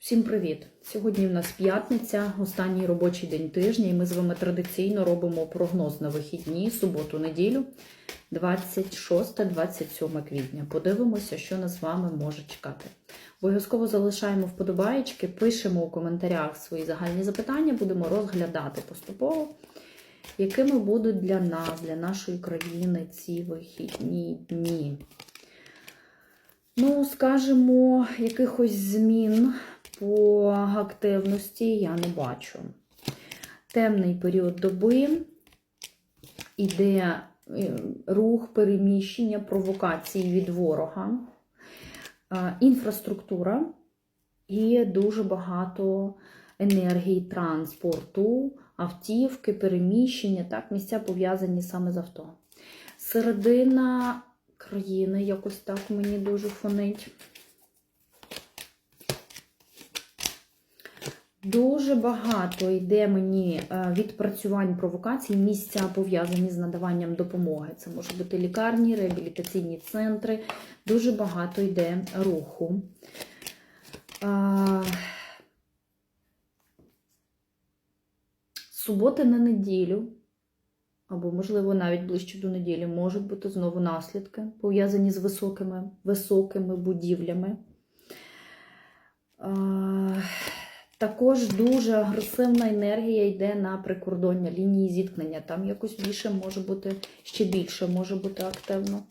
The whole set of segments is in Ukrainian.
Всім привіт! Сьогодні в нас п'ятниця, останній робочий день тижня, і ми з вами традиційно робимо прогноз на вихідні, суботу-неділю, 26-27 квітня. Подивимося, що нас з вами може чекати. Обов'язково залишаємо вподобаєчки, пишемо у коментарях свої загальні запитання, будемо розглядати поступово, якими будуть для нас, для нашої країни ці вихідні дні. Ну, скажімо, якихось змін по активності я не бачу. Темний період доби іде е, рух, переміщення, провокації від ворога, е, інфраструктура і дуже багато енергії транспорту, автівки, переміщення, так, місця пов'язані саме з авто. Середина країни якось так мені дуже фонить. Дуже багато йде мені е, відпрацювань провокацій, місця пов'язані з надаванням допомоги. Це може бути лікарні, реабілітаційні центри. Дуже багато йде руху. А, Суботи на неділю, або, можливо, навіть ближче до неділі, можуть бути знову наслідки, пов'язані з високими, високими будівлями. Також дуже агресивна енергія йде на прикордоння лінії зіткнення. Там якось більше може бути, ще більше може бути активно.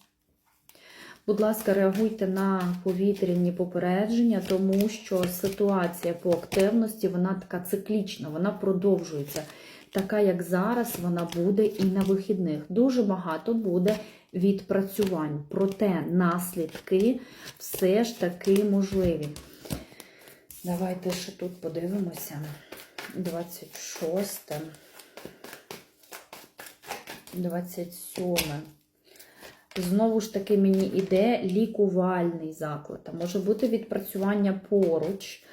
Будь ласка, реагуйте на повітряні попередження, тому що ситуація по активності, вона така циклічна, вона продовжується. Така, як зараз, вона буде і на вихідних. Дуже багато буде відпрацювань. Проте наслідки все ж таки можливі. Давайте ще тут подивимося. 26, 27. Знову ж таки, мені іде лікувальний заклад. А може бути відпрацювання поруч.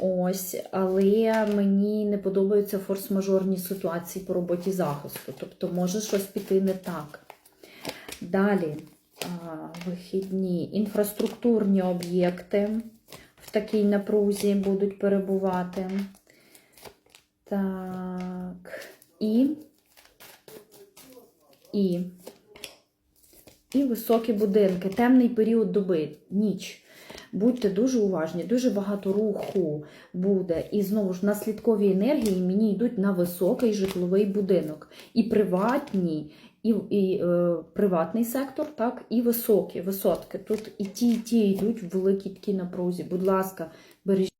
Ось, але мені не подобаються форс-мажорні ситуації по роботі захисту. Тобто, може щось піти не так. Далі, вихідні, інфраструктурні об'єкти в такій напрузі будуть перебувати. Так, і, і, і високі будинки, темний період доби, ніч. Будьте дуже уважні, дуже багато руху буде. І знову ж наслідкові енергії мені йдуть на високий житловий будинок. І приватні, і, і е, приватний сектор, так, і високі, висотки. Тут і ті, і ті йдуть в великій такій напрузі. Будь ласка, бережіть.